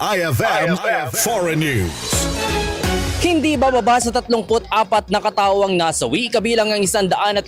IFM, Foreign News. Hindi bababa sa 34 na katao ang nasawi, kabilang ang 117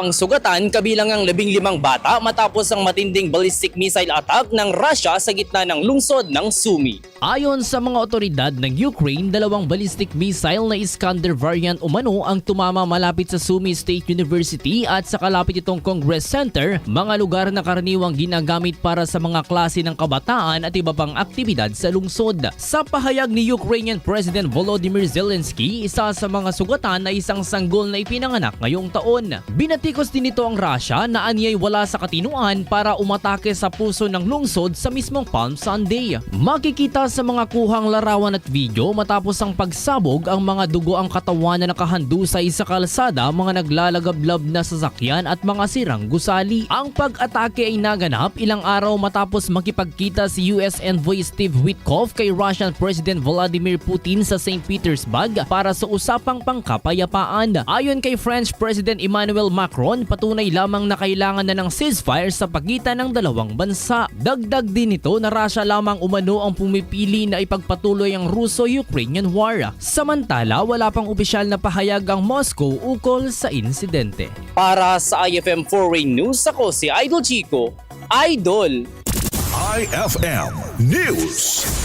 ang sugatan, kabilang ang 15 bata matapos ang matinding ballistic missile attack ng Russia sa gitna ng lungsod ng Sumy. Ayon sa mga otoridad ng Ukraine, dalawang ballistic missile na Iskander variant umano ang tumama malapit sa Sumy State University at sa kalapit itong Congress Center, mga lugar na karaniwang ginagamit para sa mga klase ng kabataan at iba pang aktibidad sa lungsod. Sa pahayag ni Ukrainian President Volodymyr Zelensky, isa sa mga sugatan ay isang sanggol na ipinanganak ngayong taon. Binatikos din ito ang Russia na anyay wala sa katinuan para umatake sa puso ng lungsod sa mismong Palm Sunday. Makikita sa mga kuhang larawan at video matapos ang pagsabog ang mga dugo ang katawan na nakahandusay sa kalsada, mga naglalagablab na sasakyan at mga sirang gusali. Ang pag-atake ay naganap ilang araw matapos makipagkita si US Envoy Steve Witkoff kay Russian President Vladimir Putin sa St. Petersburg para sa usapang pangkapayapaan. Ayon kay French President Emmanuel Macron, patunay lamang na kailangan na ng ceasefire sa pagitan ng dalawang bansa. Dagdag din ito na Russia lamang umano ang pumipili na ipagpatuloy ang Russo-Ukrainian War. Samantala, wala pang opisyal na pahayag ang Moscow ukol sa insidente. Para sa IFM Foreign News, ako si Idol Chico, Idol! IFM News.